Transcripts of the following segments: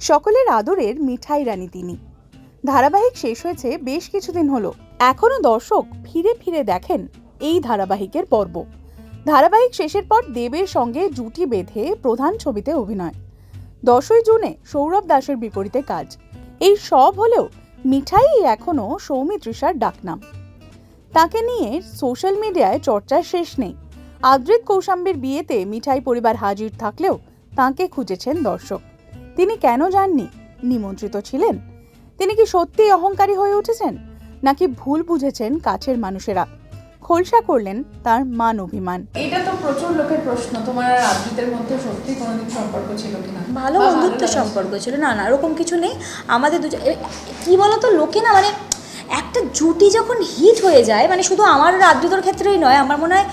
সকলের আদরের মিঠাই রানী তিনি। ধারাবাহিক শেষ হয়েছে বেশ কিছুদিন হলো। এখনও দর্শক ফিরে ফিরে দেখেন এই ধারাবাহিকের পর্ব। ধারাবাহিক শেষের পর দেবের সঙ্গে জুটি বেঁধে প্রধান ছবিতে অভিনয়। দশই জুনে সৌরভ দাসের বিপরীতে কাজ। এই সব হলেও মিঠাই এখনও সৌমিত্রিষার ডাকনাম। তাকে নিয়ে সোশ্যাল মিডিয়ায় চর্চার শেষ নেই। আদ্রিত কৌশাম্বীর বিয়েতে মিঠাই পরিবার হাজির থাকলেও তাকে খুঁজেছেন দর্শক। তিনি কেন যাননি? নিমন্ত্রিত ছিলেন? তিনি কি সত্যিই অহংকারী হয়ে উঠেছেন? নাকি ভুল বুঝেছেন কাছের মানুষেরা? খোলসা করলেন তার মান অভিমান। এটা তো প্রচুর লোকের প্রশ্ন। তোমার আর আবৃতের মধ্যে সত্যি কোনোদিন সম্পর্ক ছিল কিনা? ভালো বন্ধুত্ব সম্পর্ক ছিল। না না ওরকম কিছু নেই। আমাদের দুজন কি বলতো লোকে না মানে একটা জুটি যখন হিট হয়ে যায় মানে শুধু আমার আর আদ্রিতর ক্ষেত্রেই নয় আমার মনে হয়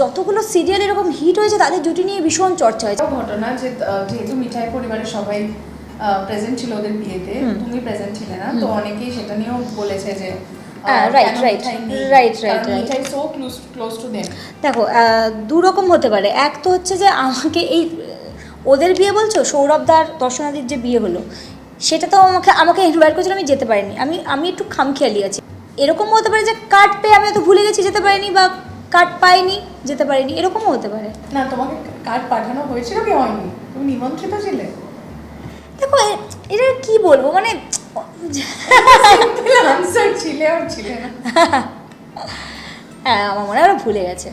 যতগুলো সিরিয়াল এরকম হিট হয়েছে তাদের জুটি নিয়ে ভীষণ চর্চা হয়েছে। ঘটনা যে যেহেতু মিঠাই পরিবারের সবাই প্রেজেন্ট ছিল ওদের বিয়েতে তুমি প্রেজেন্ট ছিলে না তো অনেকেই সেটা নিয়েও বলেছে যে দেখো দু রকম হতে পারে। এক তো হচ্ছে যে আমাকে এই ওদের বিয়ে বলছো? সৌরভদার দর্শনাদির যে বিয়ে হলো সেটা তো আমাকে আমাকে ইনভাইট করেছিল আমি যেতে পারিনি। আমি আমি একটু খামখেয়ালি আছি। এরকম হতে পারে যে কার্ড পেয়ে আমি হয়তো ভুলে গেছি যেতে পারিনি বা কার্ড পাইনি যেতে পারিনি এরকমও হতে পারে। না তোমাকে কার্ড পাঠানো হয়েছিল কি হয়নি? তুমি নিমন্ত্রিত ছিলে? দেখো এটা কি বলব মানে আনসার ছিলে আর ছিলে না। হ্যাঁ আমার মনে হয় ভুলে গেছে।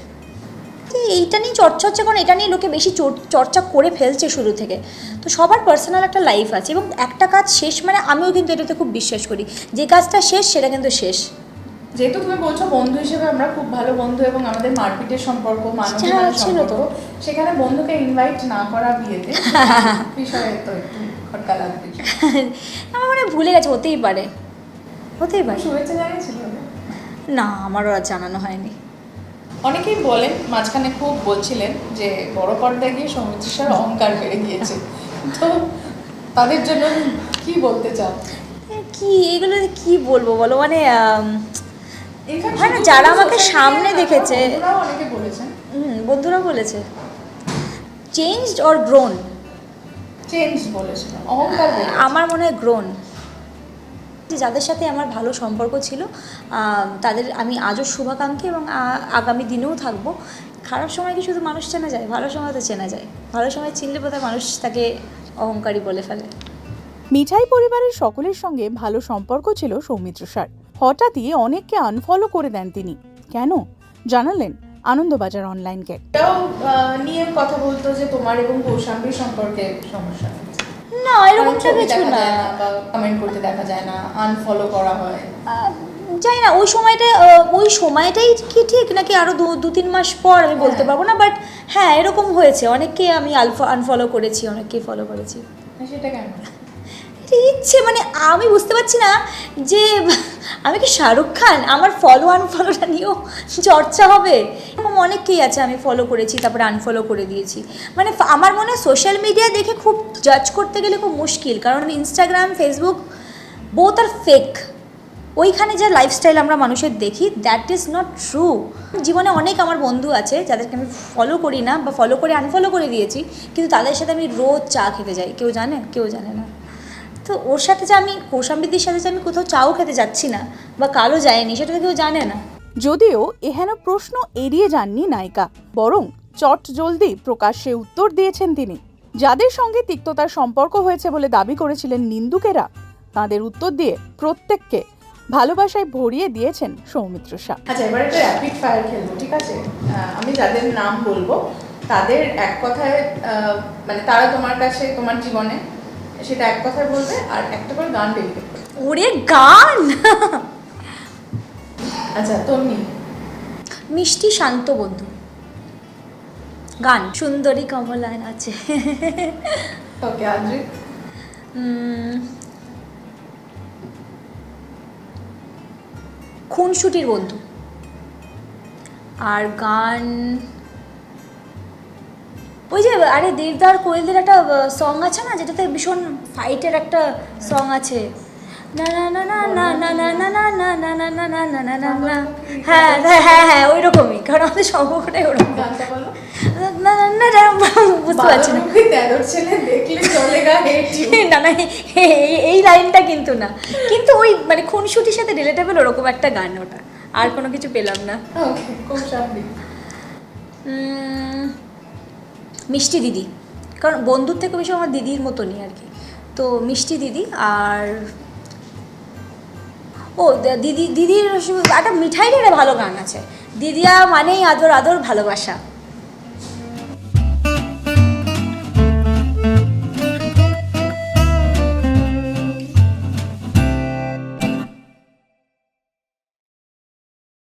এইটা নিয়ে চর্চা হচ্ছে কারণ এটা নিয়ে লোকে বেশি চর- চর্চা করে ফেলছে শুরু থেকে। তো সবার পার্সোনাল একটা লাইফ আছে এবং একটা কাজ শেষ মানে আমিও কিন্তু এটাতে খুব বিশ্বাস করি। যে কাজটা শেষ সেটা কিন্তু শেষ। যেহেতু তুমি বলছো বন্ধু হিসেবে আমরা খুব ভালো বন্ধু এবং আমাদের মারপিটের সম্পর্ক মানবিক তো। সম্পর্ক সেখানে বন্ধুকে ইনভাইট না করা বিয়েতে বিষয়ে তো একটু খটকা লাগবে। আমার মনে ভুলে গেছে হতেই পারে। হতেই পারে। শুভেচ্ছা জানিয়েছিল না আমারও আর জানানো হয়নি। অনেকেই বলেন মাঝখানে খুব বলছিলেন যে বড় পর্দায় গিয়ে সৌমিত্রিষার অহংকার বেড়ে গিয়েছে। তো তাদের জন্য কি বলতে চাও? কি এগুলো কি বলব বলো? মানে হয় না, যারা আমাকে সামনে দেখেছে। বলেছেন। হুম, বন্ধুরা বলেছে। চেঞ্জড অর গ্রোন চেঞ্জ অহংকার আমার মনে হয় গ্রোন যে যাদের সাথে আমার ভালো সম্পর্ক ছিল তাদের আমি আজও শুভাকাঙ্ক্ষী এবং আগামী দিনেও থাকব। খারাপ সময় কি শুধু মানুষ চেনা যায়? ভালো সময় তো চেনা যায়। ভালো সময় চিনলে বোধহয় মানুষ তাকে অহংকারী বলে ফেলে। মিঠাই পরিবারের সকলের সঙ্গে ভালো সম্পর্ক ছিল সৌমিত্রসার হঠাৎই অনেককে আনফলো করে দেন তিনি। কেন? জানালেন আনন্দবাজার অনলাইনকে নিয়ে কথা বলতো যে তোমার এবং কৌশাম্বীর সম্পর্কে সমস্যা না এরকমটা কিছু না। কমেন্ট করতে দেখা যায় না আনফলো করা হয়। জানি না ওই সময়টা ওই সময়টাই কি ঠিক? নাকি আরও দু দু তিন মাস পর আমি বলতে হ্যাঁ। পারব না? বাট হ্যাঁ এরকম হয়েছে। অনেককে আমি আলফা আনফলো করেছি অনেককেই ফলো করেছি। সেটা কেন? ইচ্ছে মানে আমি বুঝতে পারছি না যে আমি কি শাহরুখ খান? আমার ফলো আনফলোটা নিয়েও চর্চা হবে। এরকম অনেককেই আছে আমি ফলো করেছি, তারপরে আনফলো করে দিয়েছি। মানে আমার মনে হয় সোশ্যাল মিডিয়া দেখে খুব জাজ করতে গেলে খুব মুশকিল, কারণ ইনস্টাগ্রাম ফেসবুক বোথ আর ফেক ওইখানে যে লাইফস্টাইল আমরা মানুষের দেখি দ্যাট ইজ নট ট্রু জীবনে অনেক আমার বন্ধু আছে, যাদেরকে আমি ফলো করি না বা ফলো করে আনফলো করে দিয়েছি, কিন্তু তাদের সাথে আমি রোজ চা খেতে যাই। কেউ জানে? কেউ জানে না। তো ওর সাথে যে আমি কৌশাম্বিদির সাথে যে আমি কোথাও চাও খেতে যাচ্ছি না বা কালো যায়নি সেটা তো কেউ জানে না। যদিও এহেন প্রশ্ন এড়িয়ে যাননি নায়িকা বরং চট জলদি প্রকাশ্যে উত্তর দিয়েছেন তিনি। যাদের সঙ্গে তিক্ততার সম্পর্ক হয়েছে বলে দাবি করেছিলেন নিন্দুকেরা তাদের উত্তর দিয়ে প্রত্যেককে ভালোবাসায় ভরিয়ে দিয়েছেন সৌমিত্র শাহ। আচ্ছা এবার একটা র্যাপিড ফায়ার খেলব ঠিক আছে? আমি যাদের নাম বলব তাদের এক কথায় মানে তারা তোমার কাছে তোমার জীবনে সেটা এক কথায় বলবে আর একটা করে গান করবে। ওরে গান? আচ্ছা তন্নি। মিষ্টি শান্ত বন্ধু। গান সুন্দরী কমলায়ন আছে। ওকে উম, খুনসুটির বন্ধু। আর গান ওই যে আরে দেবদার কোয়েলদের একটা সং আছে না যেটাতে ভীষণ ফাইটের একটা সং আছে হ্যাঁ হ্যাঁ হ্যাঁ ওই রকমই কারণ ওরকম না না বুঝতে পারছি না না এই লাইনটা কিন্তু না কিন্তু ওই মানে খুনসুটির সাথে রিলেটেবল ওরকম একটা গান ওটা আর কোনো কিছু পেলাম না খুব মিষ্টি দিদি। কারণ বন্ধুর থেকে বেশি আমার দিদির মতনই আর কি। তো মিষ্টি দিদি আর ও দিদি, দিদির একটা মিঠাইয়ের একটা ভালো গান আছে। দিদিয়া মানেই আদর আদর, ভালোবাসা।